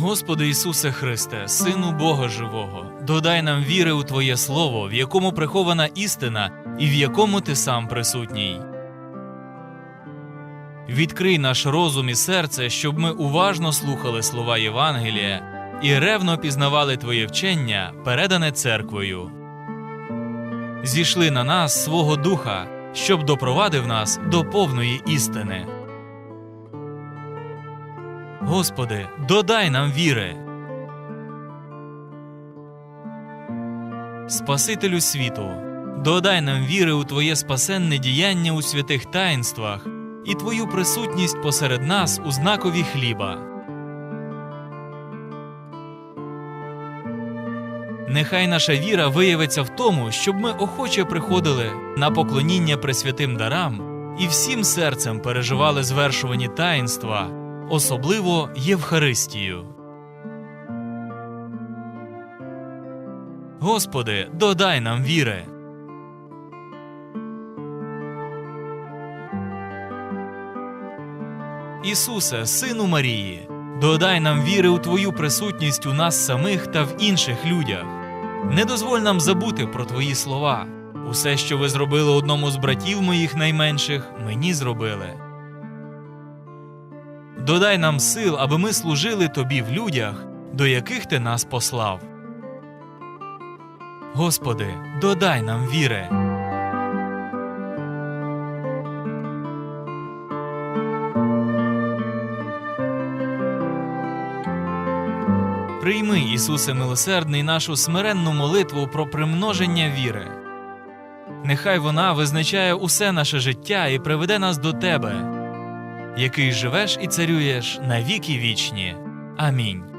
Господи Ісусе Христе, Сину Бога Живого, додай нам віри у Твоє Слово, в якому прихована істина і в якому Ти сам присутній. Відкрий наш розум і серце, щоб ми уважно слухали слова Євангелія і ревно пізнавали Твоє вчення, передане церквою. Зійшли на нас свого Духа, щоб допровадив нас до повної істини. Господи, додай нам віри. Спасителю світу, додай нам віри у Твоє спасенне діяння у святих таїнствах і Твою присутність посеред нас у знакові хліба. Нехай наша віра виявиться в тому, щоб ми охоче приходили на поклоніння пресвятим дарам і всім серцем переживали звершувані таїнства, особливо Євхаристію. Господи, додай нам віри. Ісусе, Сину Марії, додай нам віри у Твою присутність у нас самих та в інших людях. Не дозволь нам забути про Твої слова. Усе, що ви зробили одному з братів моїх найменших, мені зробили. Додай нам сил, аби ми служили Тобі в людях, до яких Ти нас послав. Господи, додай нам віри. Прийми, Ісусе милосердний, нашу смиренну молитву про примноження віри. Нехай вона визначає усе наше життя і приведе нас до Тебе, який живеш і царюєш на віки вічні. Амінь.